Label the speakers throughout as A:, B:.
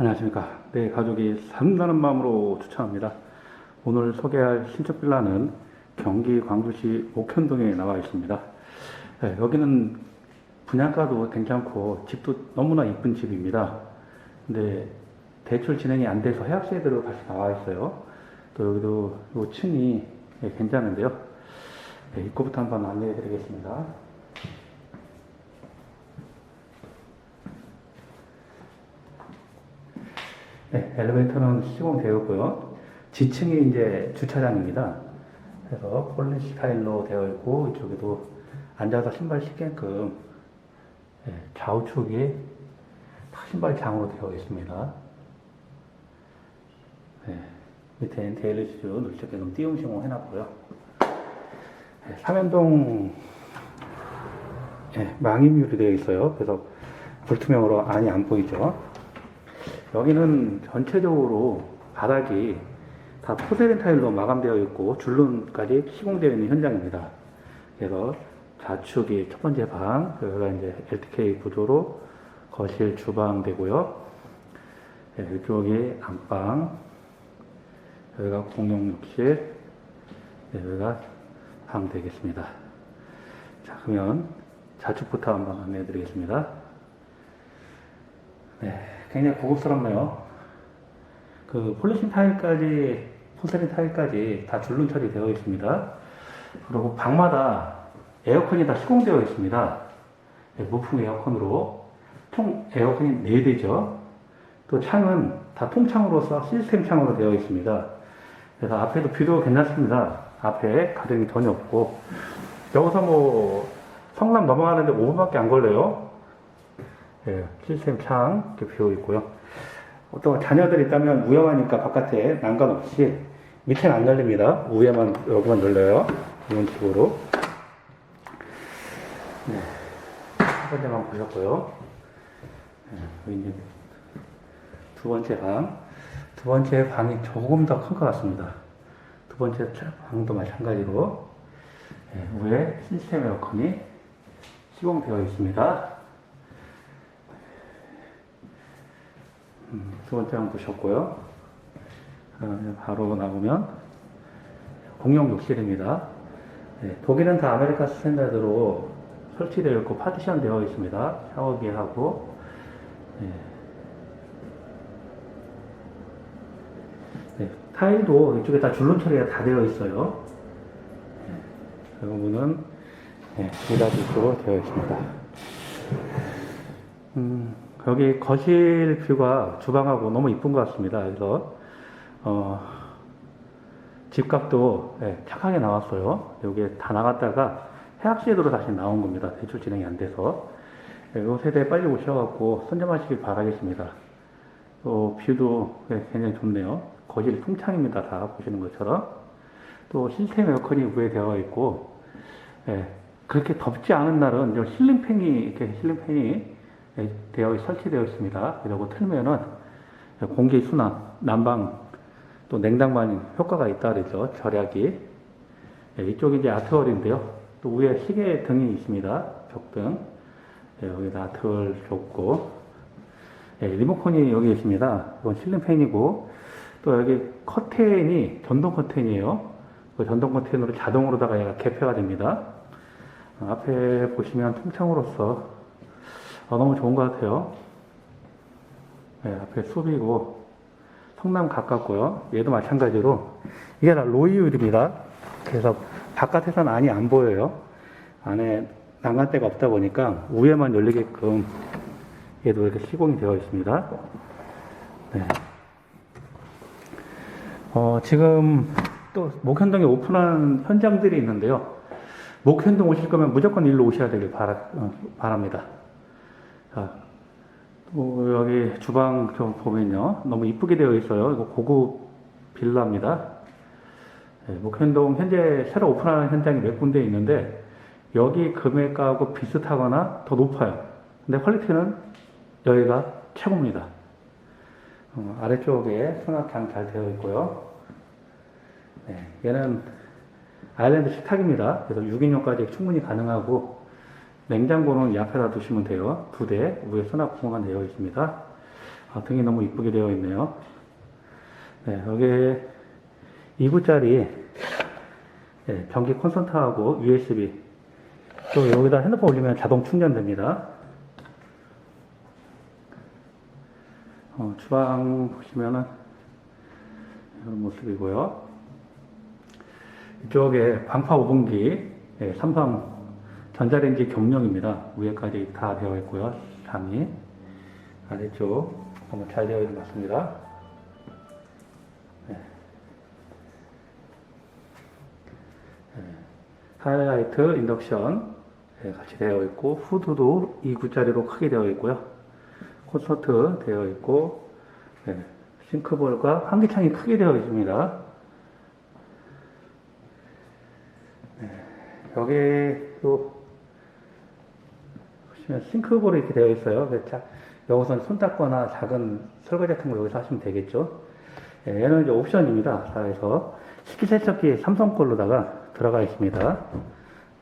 A: 안녕하십니까. 내 가족이 산다는 마음으로 추천합니다. 오늘 소개할 신축 빌라는 경기 광주시 옥현동에 나와 있습니다. 네, 여기는 분양가도 괜찮고 집도 너무나 이쁜 집입니다. 근데 대출 진행이 안 돼서 해약세대로 다시 나와 있어요. 또 여기도 요 층이 예, 괜찮은데요. 네, 입구부터 한번 안내해 드리겠습니다. 네, 엘리베이터는 시공되었고요. 지층이 이제 주차장입니다. 그래서 폴리 스타일로 되어 있고 이쪽에도 앉아서 신발 신게끔 네, 좌우측이 다 신발장으로 되어 있습니다. 네, 밑에는 데일리슈 눌적게끔 띄움 시공 해놨고요. 네, 삼연동 네, 망임유리 되어 있어요. 그래서 불투명으로 안이 안 보이죠. 여기는 전체적으로 바닥이 다 포세린 타일로 마감되어 있고 줄눈까지 시공되어 있는 현장입니다. 그래서 좌측이 첫 번째 방, 여기가 이제 LTK 구조로 거실, 주방 되고요. 네, 이쪽이 안방, 여기가 공용 욕실, 네, 여기가 방 되겠습니다. 자, 그러면 좌측부터 한번 안내해 드리겠습니다. 네, 굉장히 고급스럽네요. 그 폴리신 타일까지, 포세린 타일까지 다 줄눈 처리되어 있습니다. 그리고 방마다 에어컨이 다 시공되어 있습니다. 네, 무풍 에어컨으로 총 에어컨이 4대죠. 또 창은 다 통창으로서 시스템 창으로 되어 있습니다. 그래서 앞에도 뷰도 괜찮습니다. 앞에 가정이 전혀 없고 여기서 뭐 성남 넘어가는데 5분밖에 안 걸려요. 예, 시스템 창 이렇게 비어 있고요. 또 자녀들 있다면 위험하니까 바깥에 난간 없이 밑에는 안 열립니다. 위에만 여기만 열려요. 이런 식으로. 네, 첫 번째만 보셨고요. 네, 두 번째 방. 두 번째 방이 조금 더 큰 것 같습니다. 두 번째 방도 마찬가지로 네, 위에 시스템 에어컨이 시공되어 있습니다. 음, 두 번째 방 보셨고요. 그다음에 바로 나오면 공용 욕실입니다. 네, 독일은 다 아메리카 스탠다드로 설치되어 있고 파티션 되어 있습니다. 샤워기하고 네. 네, 타일도 이쪽에 다 줄눈 처리가 다 되어 있어요. 네, 그 부분은 네, 미라지로 되어 있습니다. 음, 여기 거실 뷰가 주방하고 너무 이쁜 것 같습니다. 그래서 어, 집값도 예, 착하게 나왔어요. 여기에 다 나갔다가 해약시에도로 다시 나온 겁니다. 대출 진행이 안 돼서. 예, 요 세대에 빨리 오셔갖고 선점하시길 바라겠습니다. 또 뷰도 예, 굉장히 좋네요. 거실 통창입니다. 다 보시는 것처럼. 또 시스템 에어컨이 위에 되어 있고, 예, 그렇게 덥지 않은 날은 요 실링팬이, 이렇게 실링팬이 예, 되어, 설치되어 있습니다. 그리고 틀면은 공기 순환, 난방, 또 냉장반 효과가 있다 그러죠. 절약이. 예, 이쪽이 이제 아트월인데요. 또 위에 시계 등이 있습니다. 벽등. 예, 여기다 아트월 줬고. 예, 리모컨이 여기 있습니다. 이건 실링팬이고. 또 여기 커튼이 전동 커튼이에요. 그 전동 커튼으로 자동으로다가 얘가 개폐가 됩니다. 어, 앞에 보시면 통창으로서 어, 너무 좋은 것 같아요. 예, 앞에 숲이고 성남 가깝고요. 얘도 마찬가지로 이게 다 로이율입니다. 그래서 바깥에서는 안이 안 보여요. 안에 난간대가 없다 보니까 위에만 열리게끔 얘도 이렇게 시공이 되어 있습니다. 네. 어, 지금 또 목현동에 오픈한 현장들이 있는데요. 목현동 오실 거면 무조건 일로 오셔야 되길 바라, 어, 바랍니다. 자, 또 여기 주방 좀 보면요. 너무 이쁘게 되어 있어요. 이거 고급 빌라입니다. 네, 목현동 현재 새로 오픈하는 현장이 몇 군데 있는데 여기 금액하고 비슷하거나 더 높아요. 근데 퀄리티는 여기가 최고입니다. 어, 아래쪽에 수납장 잘 되어 있고요. 네, 얘는 아일랜드 식탁입니다. 그래서 6인용까지 충분히 가능하고 냉장고는 이 앞에다 두시면 돼요. 두 대, 위에 수납 공간 되어 있습니다. 아, 등이 너무 이쁘게 되어 있네요. 네, 여기 2구짜리 네, 전기 콘센트하고 USB 또 여기다 핸드폰 올리면 자동 충전됩니다. 어, 주방 보시면은 이런 모습이고요. 이쪽에 방파 오븐기 예, 삼성 전자레인지 겸용입니다. 위에까지 다 되어 있고요. 장이 아래쪽 너무 잘 되어 있는 것 같습니다. 네. 네. 하이라이트 인덕션 네, 같이 되어 있고 후드도 2구짜리로 크게 되어 있고요. 콘서트 되어 있고 네, 싱크볼과 환기창이 크게 되어 있습니다. 네, 여기 또 보시면 싱크볼이 이렇게 되어 있어요. 자- 여기서는 손 닦거나 작은 설거지 같은 거 여기서 하시면 되겠죠. 네, 얘는 이제 옵션입니다. 그래서 식기세척기 삼성 걸로다가 들어가 있습니다.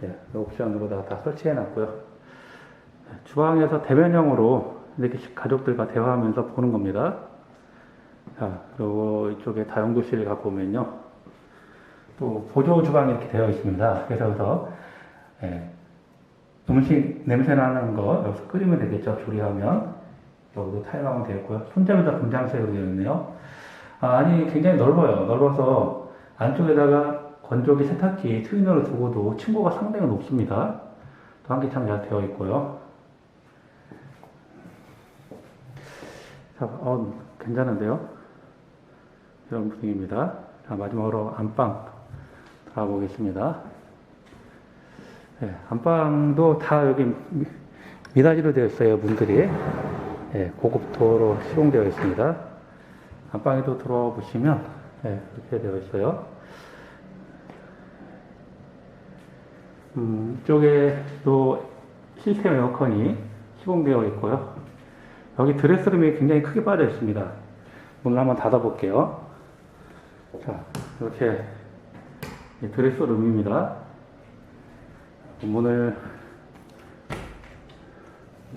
A: 네, 옵션으로다가 다 설치해 놨고요. 네, 주방에서 대면형으로 이렇게 가족들과 대화하면서 보는 겁니다. 자, 그리고 이쪽에 다용도실을 갖고 오면요. 또 보조 주방이 이렇게 되어 있습니다. 그래서 예, 음식 냄새 나는 거 여기서 끓이면 되겠죠. 조리하면 여기도 타일하면 되겠고요. 손잡이도 금장색으로 되어 있네요. 아, 니 굉장히 넓어요. 넓어서 안쪽에다가 건조기 세탁기 트위너를 두고도 층고가 상당히 높습니다. 또 환기창 잘 되어 있고요. 자, 어, 괜찮은데요? 이런 분위기입니다. 자, 마지막으로 안방 들어가 보겠습니다. 네, 안방도 다 여기 미- 미닫이로 되어 있어요, 문들이. 네, 고급도로 시공되어 있습니다. 안방에도 들어와 보시면, 네, 이렇게 되어 있어요. 음, 이쪽에도 시스템 에어컨이 시공되어 있고요. 여기 드레스룸이 굉장히 크게 빠져 있습니다. 문을 한번 닫아 볼게요. 자, 이렇게 이 드레스룸입니다. 문을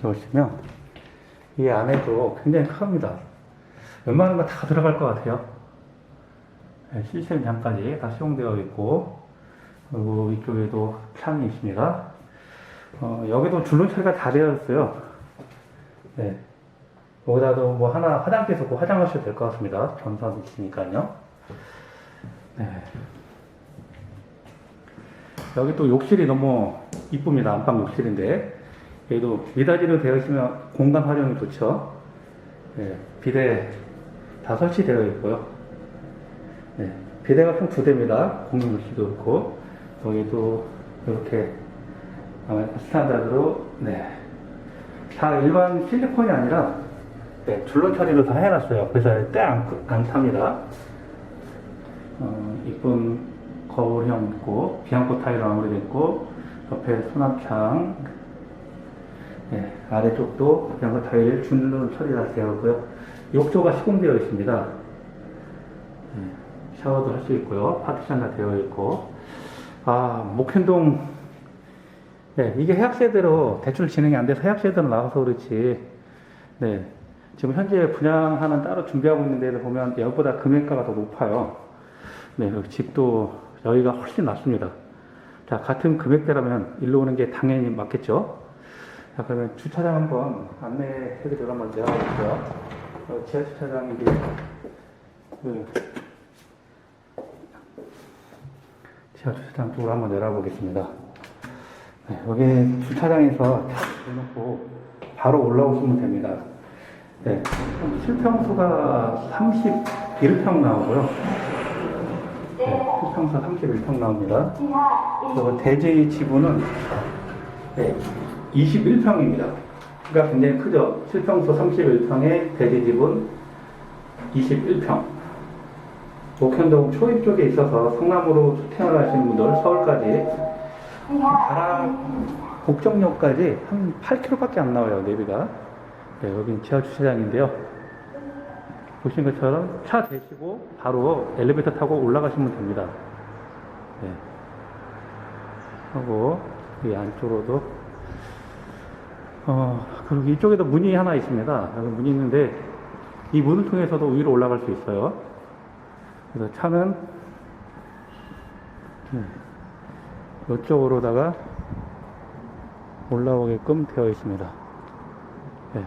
A: 넣으시면 이 안에도 굉장히 큽니다. 웬만한 거 다 들어갈 것 같아요. 네, 시스템 장까지 다 시공되어 있고 그리고 이쪽에도 창이 있습니다. 어, 여기도 줄눈 처리가 다 되어 있어요. 네. 여기다도 뭐 하나 화장대 놓고 화장하셔도 될 것 같습니다. 전선 있으니까요. 여기 또 욕실이 너무 이쁩니다. 안방 욕실인데 여기도 미닫이로 되어 있으면 공간 활용이 좋죠. 네. 비대 다 설치되어 있고요. 네. 비대가 총 두 대입니다. 공용 욕실도 그렇고 여기도 이렇게 스탠다드로 네. 다 일반 실리콘이 아니라 네, 줄눈 처리를 다 해놨어요. 그래서 때안 안 탑니다. 어, 이쁜 거울형 있고 비앙코 타일로 마무리됐고 옆에 수납창 네, 아래쪽도 비앙코 타일 줄눈 처리가 되어 있고요. 욕조가 시공되어 있습니다. 네, 샤워도 할 수 있고요. 파티션 다 되어 있고 아 목현동 네, 이게 해약세대로 대출 진행이 안 돼서 해약세대로 나와서 그렇지. 네. 지금 현재 분양하는 따로 준비하고 있는 데를 보면 여기보다 금액가가 더 높아요. 네, 집도 여기가 훨씬 낫습니다. 자, 같은 금액대라면 일로 오는 게 당연히 맞겠죠? 자, 그러면 주차장 한번 안내해 드리러 한번 내려가볼게요. 어, 지하 주차장이 그, 지하 주차장 쪽으로 한번 내려가 보겠습니다. 네, 여기 주차장에서 탁 내놓고 바로 올라오시면 됩니다. 네, 실평수가 31평 나오고요. 네, 실평수 31평 나옵니다. 그리고 대지 지분은 네, 21평입니다. 그러니까 굉장히 크죠. 실평수 31평에 대지 지분 21평. 목현동 초입 쪽에 있어서 성남으로 태어나시는 분들 서울까지 가락 복정역까지 한 8km밖에 안 나와요 내비가 네, 여기는 지하 주차장인데요 보신 것처럼 차 대시고 바로 엘리베이터 타고 올라가시면 됩니다 네. 하고 이 안쪽으로도 어 그리고 이쪽에도 문이 하나 있습니다 여기 문이 있는데 이 문을 통해서도 위로 올라갈 수 있어요. 그래서 차는 네, 이쪽으로다가 올라오게끔 되어 있습니다. 네,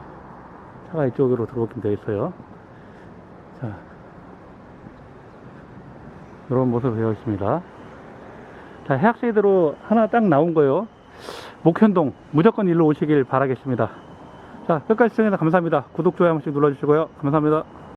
A: 차가 이쪽으로 들어오게끔 되어 있어요. 자, 이런 모습 되어 있습니다. 자, 해악세대로 하나 딱 나온 거요. 목현동 무조건 일로 오시길 바라겠습니다. 자, 끝까지 시청해주셔서 감사합니다. 구독, 좋아요 한 번씩 눌러주시고요. 감사합니다.